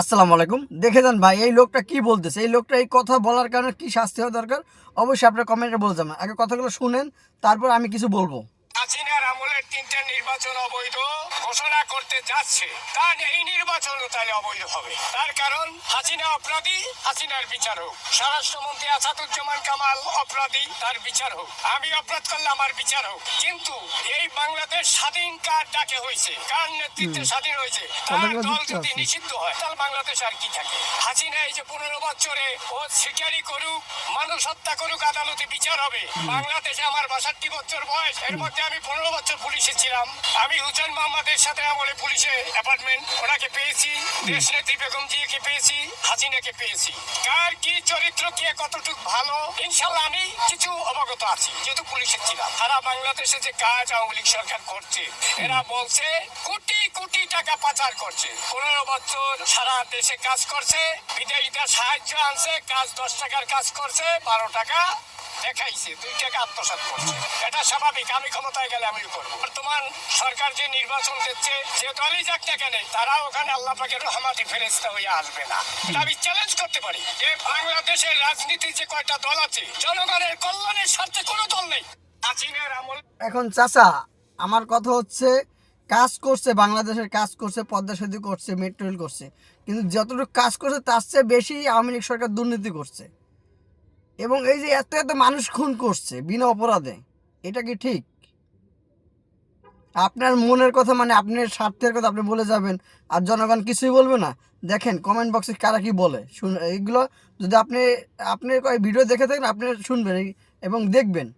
আসসালামু আলাইকুম। দেখে যান ভাই, এই লোকটা কি বলতেছে? এই লোকটা এই কথা বলার কারণে কি শাস্তি হওয়া দরকার? অবশ্যই আপনার কমেন্টে বলতে আগে কথাগুলো শুনেন, তারপর আমি কিছু বলব। আমলের তিনটা নির্বাচন অবৈধ ঘোষণা করতে যাচ্ছে। তার এই নির্বাচনও তাহলে অবৈধ হবে। তার কারণ হাসিনা অপরাধী হাসিনার বিচার হোক স্বরাষ্ট্রমন্ত্রী আসাদুজ্জামান কামাল অপরাধী তার বিচার হোক আমি অপরাধ করলে আমার বিচার হোক কিন্তু এই বাংলাদেশ স্বাধীন কার ডাকে হয়েছে? কার নেতৃত্বে স্বাধীন হয়েছে? তার দল যদি নিষিদ্ধ হয় তাহলে বাংলাদেশ আর কি থাকে? হাসিনা এই যে পনেরো বছরে ও শিকারি করুক মানুষ হত্যা করুক আদালতে বিচার হবে। বাংলাদেশে আমার বাষট্টি বছর বয়স এর মধ্যে আমি পনেরো বছর পুলিশে ছিলাম। আমি হুসেন মোহাম্মদের সাথে আমলে পুলিশে অ্যাপার্টমেন্ট, ওনাকে পেয়েছি দেশ নেত্রী বেগম জিকে পেয়েছি, হাসিনাকে পেয়েছি। কার কি চরিত্র, কে কতটুকু ভালো, ইনশাল্লাহ আমি কিছু অবগত আছি, যেহেতু পুলিশে ছিলাম। সারা বাংলাদেশে যে কাজ আওয়ামী লীগ সরকার করছে, এরা বলছে কোটি কোটি টাকা পাচার করছে। পনেরো বছর সারা দেশে কাজ করছে বিদেশিদের সাহায্য আনছে, কাজ দশ টাকার কাজ করছে, বারো টাকা দেখাইছে দুই টাকা আত্মসাৎ করছে। এটা স্বাভাবিক, আমি ক্ষমতায় গেলে আমিও করব। বর্তমান সরকার যে নির্বাচন দিচ্ছে, যে দলই যাক না কেন, তারা ওখানে আল্লাহ পাকের রহমাতি ফেরেস্তা হয়ে আসবে না। আমি চ্যালেঞ্জ করতে পারি যে বাংলাদেশের রাজনীতির যে কয়টা দল আছে, জনগণের কল্যাণের স্বার্থে কোনো দল নেই। এখন চাচা, আমার কথা হচ্ছে, কাজ করছে, বাংলাদেশের কাজ করছে, পদ্মা সেতু করছে মেট্রো রেল করছে। কিন্তু যতটুকু কাজ করছে, তার চেয়ে বেশি আওয়ামী লীগ সরকার দুর্নীতি করছে। এবং এই যে এত এত মানুষ খুন করছে বিনা অপরাধে, এটা কি ঠিক? আপনার মনের কথা মানে আপনার স্বার্থের কথা আপনি বলে যাবেন আর জনগণ কিছুই বলবে না? দেখেন কমেন্ট বক্সে কারা কি বলে? শুন, এইগুলো যদি আপনি আপনি ভিডিও দেখে থাকেন, আপনি শুনবেন এবং দেখবেন।